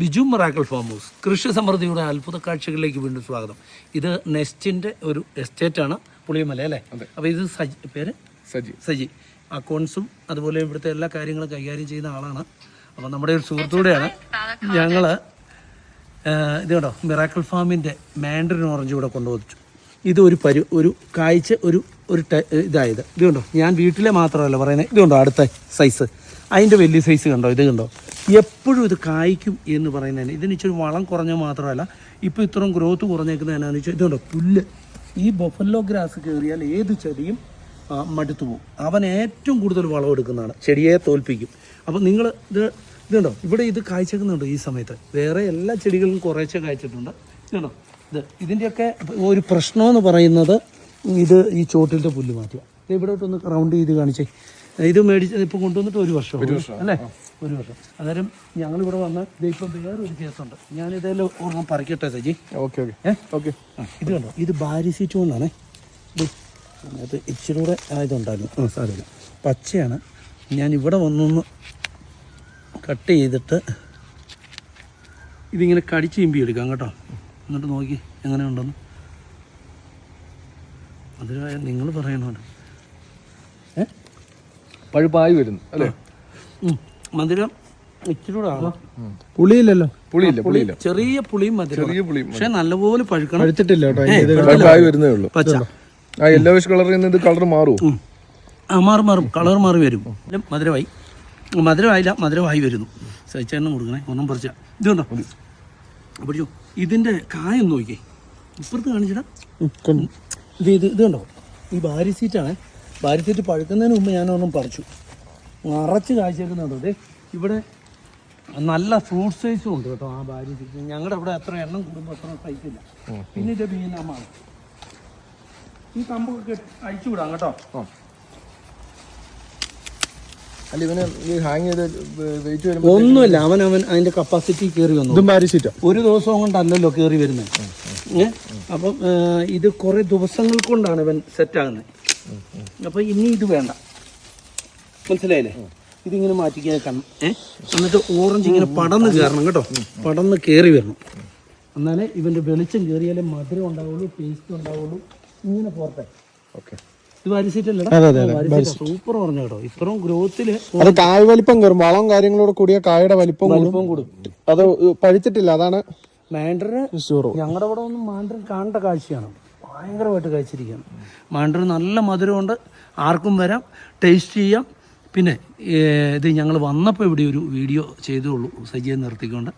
Biju Marakkal farm house കൃഷി സമൃദ്ധിയുടെ അത്ഭുത കാഴ്ചകളിലേക്ക് വീണ്ടും സ്വാഗതം. ഇത് നെസ്റ്റിന്റെ ഒരു എസ്റ്റേറ്റാണ് പുളിയമല അല്ലേ? അപ്പോൾ ഇത് സജി പേര്? സജി. സജി. അക്കൗണ്ട്സും അതുപോലെ ഇവിടുത്തെ എല്ലാ കാര്യങ്ങളും കൈകാര്യം ചെയ്യുന്ന ആളാണ്. അപ്പോൾ നമ്മുടെ ഒരു സുഹൃത്തൂടെയാണ്. ഞങ്ങൾ ഇത് കേട്ടോ മിറാക്കിൾ ഫാമിന്റെ മാൻഡറിൻ ഓറഞ്ച് ഇവിടെ കൊണ്ടുവച്ചു. ഇത് ഒരു പരു ഒരു കാഴ്ച ഒരു ഒരു ഇതായത്. ഇത് കണ്ടോ? ഞാൻ വീട്ടിലെ മാത്രമല്ല പറയുന്നത്. ഇത് കണ്ടോ? അടുത്ത സൈസ് അതിന്റെ വലിയ സൈസ് കണ്ടോ? ഇത് കണ്ടോ? എപ്പോഴും ഇത് കായ്ക്കും എന്ന് പറയുന്നതിന് ഇതിന് ഇച്ചിരി വളം കുറഞ്ഞ മാത്രമല്ല ഇപ്പോൾ ഇത്രയും ഗ്രോത്ത് കുറഞ്ഞേക്കുന്നത് എന്നാന്ന് വെച്ചാൽ ഇത് കണ്ടോ? പുല്ല്. ഈ ബൊഫല്ലോ ഗ്രാസ് കയറിയാൽ ഏത് ചെടിയും മടുത്തു പോകും. അവൻ ഏറ്റവും കൂടുതൽ വളം എടുക്കുന്നതാണ്. ചെടിയെ തോൽപ്പിക്കും. അപ്പോൾ നിങ്ങൾ ഇത് ഇതുണ്ടോ ഇവിടെ ഇത് കായ്ച്ചേക്കുന്നുണ്ട് ഈ സമയത്ത്. വേറെ എല്ലാ ചെടികളും കുറേശ്ശെ കായ്ച്ചിട്ടുണ്ട്. ഇതുണ്ടോ ഇത് ഇതിന്റെയൊക്കെ ഒരു പ്രശ്നമെന്ന് പറയുന്നത് ഇത് ഈ ചോട്ടിലത്തെ പുല്ല് മാറ്റുക. ഇവിടോട്ടൊന്ന് ഇവിടെ റൗണ്ട് ചെയ്ത് കാണിച്ചേ. ഇത് മേടിച്ച് ഇപ്പം കൊണ്ടുവന്നിട്ട് ഒരു വർഷം അല്ലേ? ഒരു വർഷം. അന്നേരം ഞങ്ങളിവിടെ വന്ന് ഇത് ഇപ്പം വേറൊരു കേസുണ്ട്. ഞാനിതേലും ഓർമ്മ പറിക്കട്ടെ സജി? Okay okay. ഓക്കെ. ഇത് കണ്ടോ? ഇത് ഭാര്യ സീറ്റ് ഇത് അത് ഇച്ചിരി കൂടെ ഇതുണ്ടായിരുന്നു ആ സാരമില്ല. പച്ചയാണ്. ഞാൻ ഇവിടെ വന്നൊന്ന് കട്ട് ചെയ്തിട്ട് ഇതിങ്ങനെ കടിച്ച് ചിമ്പി എടുക്കാം കേട്ടോ. എന്നിട്ട് നോക്കി എങ്ങനെ ഉണ്ടെന്ന്. അതിനായ നിങ്ങൾ പറയണോ ഏ? പഴുപ്പായി വരുന്നു അല്ലേ. മധുരം ഇച്ചിരി കൂടെ പുളിയില്ലല്ലോ. പുളിയില്ല പുളിയില്ല. ചെറിയ പുളിയും മധുരം ചെറിയ പുളിയും പക്ഷെ നല്ലപോലെ പഴുക്കണം. പഴുത്തിട്ടില്ല കേട്ടോ പഴുപ്പായി വരുന്നേ ഉള്ളൂ. പച്ച. ആ യെല്ലോവിഷ് കളറിൽ നിന്ന് ഇത് കളർ മാറുമോ ആ മാറും മാറും. കളർ മാറി വരും. മധുരമായി. മധുരമായില്ല മധുരമായി വരുന്നു. സഹിച്ചെണ്ണം കൊടുക്കണേ ഒന്നും പറിച്ച. ഇത് കണ്ടോ പിടിച്ചോ. ഇതിന്റെ കായം നോക്കിയേ ഇപ്പുറത്ത് കാണിച്ചിടാം. ഇത് ഇത് ഇത് കണ്ടോ? ഈ ഭാര്യ സീറ്റാണ് സീറ്റ് പഴുക്കുന്നതിന് മുമ്പ് ഞാനൊന്നും പറിച്ചു. നിറച്ച് കാഴ്ചവെക്കുന്നുണ്ട് ഇവിടെ നല്ല ഫ്രൂട്ട് സൈസും ഉണ്ട് കേട്ടോ ആ ഭാര്യ ഞങ്ങളുടെ അവിടെ അത്ര എണ്ണം കൂടുമ്പോൾ അത്ര സൈസ് ഇല്ല. പിന്നെ ഇത് ബീനാമാണ് ഈ കമ്പൊക്കെ അഴിച്ചു വിടാം കേട്ടോ. അല്ല ഇവന് ഈ ഹാങ് ചെയ്ത് വെയിറ്റ് വരുമ്പോൾ ഒന്നുമില്ല. അവൻ അവൻ അതിന്റെ കപ്പാസിറ്റി കയറി വന്നു. ഇതും പാരിസീറ്റാ ഒരു ദിവസം കൊണ്ടല്ലല്ലോ കയറി വരുന്നത് അപ്പം ഇത് കുറേ ദിവസങ്ങൾ കൊണ്ടാണ് ഇവൻ സെറ്റ് ആകുന്നത് അപ്പം ഇനി ഇത് വേണ്ട. മനസ്സിലായില്ലേ? ഇതിങ്ങനെ മാറ്റിക്കാൻ കണ്ണം ഏ? എന്നിട്ട് ഓറഞ്ച് ഇങ്ങനെ പടന്ന് കയറണം കേട്ടോ. പടന്ന് കയറി വരണം. എന്നാലേ ഇവന്റെ വെളിച്ചം കയറിയാലേ മധുരം ഉണ്ടാവുള്ളൂ ടേസ്റ്റ് ഉണ്ടാവുള്ളൂ. ഇങ്ങനെ പോരട്ടെ. ഓക്കെ. സൂപ്പർ പറഞ്ഞു കേട്ടോ. ഇത്രയും ഗ്രോത്തിൽ അത് കായ് വലിപ്പം കയറും. വളം കാര്യങ്ങളോട് കൂടിയ കായയുടെ വലിപ്പം കൂടും. കൊടുക്കും അത് പഴിച്ചിട്ടില്ല. അതാണ് മാൻഡറിന് ഞങ്ങളുടെ അവിടെ ഒന്നും മാൻഡറിൻ കാണേണ്ട കാഴ്ചയാണ്. ഭയങ്കരമായിട്ട് കഴിച്ചിരിക്കുന്നു മാണ്ടൂർ നല്ല മധുരമുണ്ട്. ആർക്കും വരാം. ടേസ്റ്റ് ചെയ്യാം. പിന്നെ ഇത് ഞങ്ങൾ വന്നപ്പോൾ ഇവിടെ ഒരു വീഡിയോ ചെയ്തോളൂ സജിയെ നിർത്തിക്കൊണ്ട്.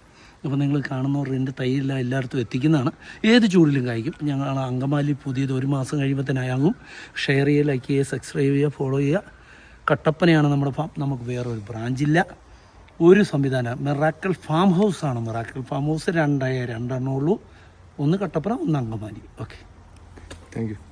അപ്പോൾ നിങ്ങൾ കാണുന്നവർ എന്റെ തൈയെല്ലാം എല്ലായിടത്തും എത്തിക്കുന്നതാണ്. ഏത് ചൂടിലും കഴിക്കും. ഞങ്ങൾ അങ്കമാലി പുതിയത് ഒരു മാസം കഴിയുമ്പോൾ തന്നെ കഴിയുമ്പോഴത്തേനായാങ്ങും ഷെയർ ചെയ്യുക ലൈക്ക് ചെയ്യുക സബ്സ്ക്രൈബ് ചെയ്യുക ഫോളോ ചെയ്യുക. കട്ടപ്പനയാണ് നമ്മുടെ ഫാം. നമുക്ക് വേറൊരു ബ്രാഞ്ചില്ല ഒരു സംവിധാനം. മെറാക്കൽ ഫാം ഹൗസ് ആണ് മെറാക്കൽ ഫാം ഹൗസ്. രണ്ടായ രണ്ടെണ്ണമുള്ളൂ ഒന്ന് കട്ടപ്പന ഒന്ന് അങ്കമാലി. ഓക്കെ. Thank you